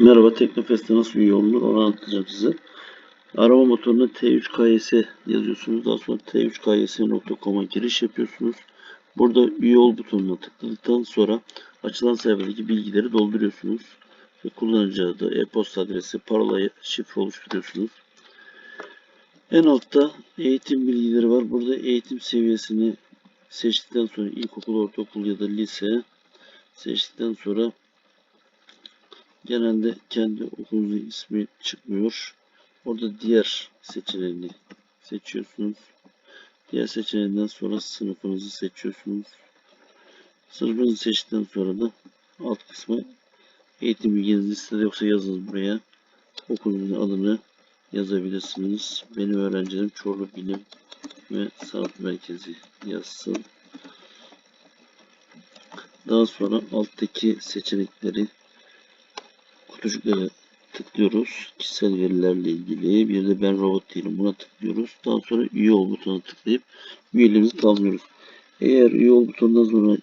Merhaba Teknofest'te nasıl üye olunur onu anlatacağım size. Arama motoruna T3KYS yazıyorsunuz. Daha sonra t3kys.com'a giriş yapıyorsunuz. Burada üye ol butonuna tıkladıktan sonra açılan sayfadaki bilgileri dolduruyorsunuz. Ve kullanıcı adı, e-posta adresi, parolayı, şifre oluşturuyorsunuz. En altta eğitim bilgileri var. Burada eğitim seviyesini seçtikten sonra ilkokul, ortaokul ya da lise seçtikten sonra genelde kendi okulunuzun ismi çıkmıyor. Orada diğer seçeneğini seçiyorsunuz. Diğer seçeneğinden sonra sınıfınızı seçiyorsunuz. Sınıfınızı seçtikten sonra da alt kısmı eğitim bilginiz listede yoksa yazınız buraya. Okulunuzun adını yazabilirsiniz. Benim öğrencilerim Çorlu Bilim ve Sanat Merkezi yazsın. Daha sonra alttaki seçenekleri kutucuklara tıklıyoruz. Kişisel verilerle ilgili. Bir de ben robot değilim. Buna tıklıyoruz. Daha sonra üye ol butonuna tıklayıp üyeliğimizi tamamlıyoruz. Eğer üye ol butonundan sonra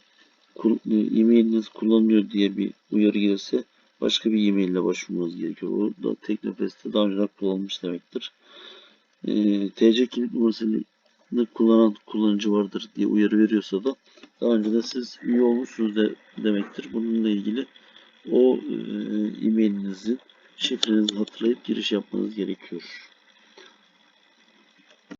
e, e-mailiniz kullanılıyor diye bir uyarı gelirse başka bir e-mail ile başvurmanız gerekiyor. O da Teknofest'te daha önceden kullanılmış demektir. E, TC kimlik numarasını kullanan kullanıcı vardır diye uyarı veriyorsa da daha önce de siz üye olmuşsunuz de, demektir. Bununla ilgili o e, e-mailinizin şifrenizi hatırlayıp giriş yapmanız gerekiyor.